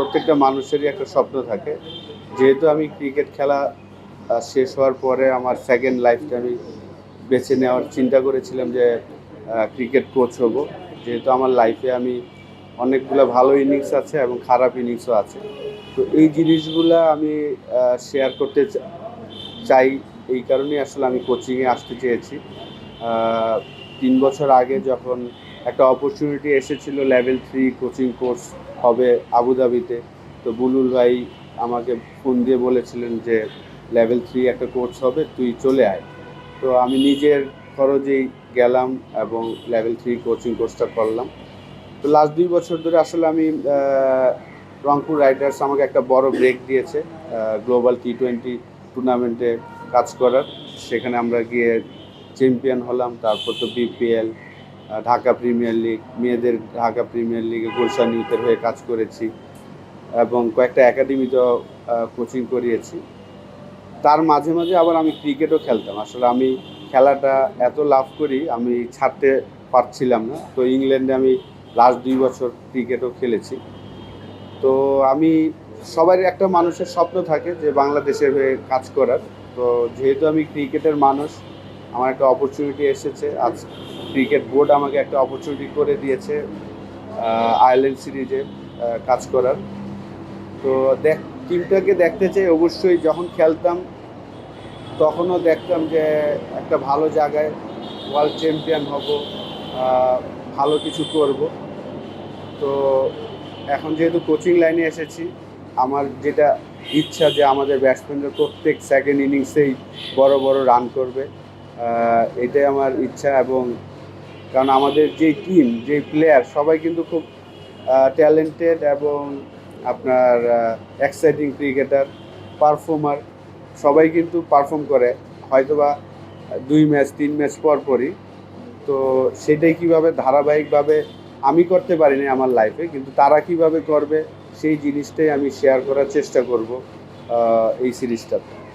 প্রত্যেকটা মানুষেরই একটা স্বপ্ন থাকে। যেহেতু আমি ক্রিকেট খেলা শেষ হওয়ার পরে আমার সেকেন্ড লাইফটা আমি বেছে নেওয়ার চিন্তা করেছিলাম যে ক্রিকেট কোচ হব। যেহেতু আমার লাইফে আমি অনেকগুলো ভালো ইনিংস আছে এবং খারাপ ইনিংসও আছে। তো এই জিনিসগুলো আমি শেয়ার করতে চাই। এই কারণেই আসলে আমি কোচিংয়ে আসতে চেয়েছি। তিন বছর আগে যখন একটা অপরচুনিটি এসেছিল লেভেল থ্রি কোচিং কোর্স হবে আবুধাবিতে। তো বুলুল ভাই আমাকে ফোন দিয়ে বলেছিলেন যে লেভেল থ্রি একটা কোর্স হবে, তুই চলে আয়। তো আমি নিজের খরচেই গেলাম এবং লেভেল থ্রি কোচিং কোর্সটা করলাম। তো লাস্ট দুই বছর ধরে আসলে আমি রংপুর রাইডার্স আমাকে একটা বড় ব্রেক দিয়েছে গ্লোবাল টি টোয়েন্টি টুর্নামেন্টে কাজ করার। সেখানে আমরা গিয়ে চ্যাম্পিয়ন হলাম, তারপর তো বিপিএল ঢাকা প্রিমিয়ার লিগ, মেয়েদের ঢাকা প্রিমিয়ার লিগে গুলশান ইউথের হয়ে কাজ করেছি এবং কয়েকটা একাডেমিতেও কোচিং করিয়েছি। তার মাঝে মাঝে আবার আমি ক্রিকেটও খেলতাম। আসলে আমি খেলাটা এত লাভ করি, আমি ছাড়তে পারছিলাম না। তো ইংল্যান্ডে আমি লাস্ট দুই বছর ক্রিকেটও খেলেছি। তো আমি সবারই একটা মানুষের স্বপ্ন থাকে যে বাংলাদেশের হয়ে কাজ করার। তো যেহেতু আমি ক্রিকেটের মানুষ আমার একটা অপরচুনিটি এসেছে। আজ ক্রিকেট বোর্ড আমাকে একটা অপরচুনিটি করে দিয়েছে আয়ারল্যান্ড সিরিজে কাজ করার। তো দেখ টিমটাকে দেখতে চাই অবশ্যই। যখন খেলতাম, তখনও দেখতাম যে একটা ভালো জায়গায় ওয়ার্ল্ড চ্যাম্পিয়ন হব ভালো কিছু করব। তো এখন যেহেতু কোচিং লাইনে এসেছি, আমার যেটা ইচ্ছা যে আমাদের ব্যাটসম্যানরা প্রত্যেক সেকেন্ড ইনিংসেই বড় বড় রান করবে। এটাই আমার ইচ্ছা এবং কারণ আমাদের যে টিম যে প্লেয়ার সবাই কিন্তু খুব ট্যালেন্টেড এবং আপনার এক্সাইটিং ক্রিকেটার পারফর্মার সবাই কিন্তু পারফর্ম করে। হয়তোবা দুই ম্যাচ তিন ম্যাচ পর পরই। তো সেটাই কীভাবে ধারাবাহিকভাবে আমি করতে পারিনি আমার লাইফে কিন্তু তারা কীভাবে করবে, সেই জিনিসটাই আমি শেয়ার করার চেষ্টা করব এই সিরিজটাতে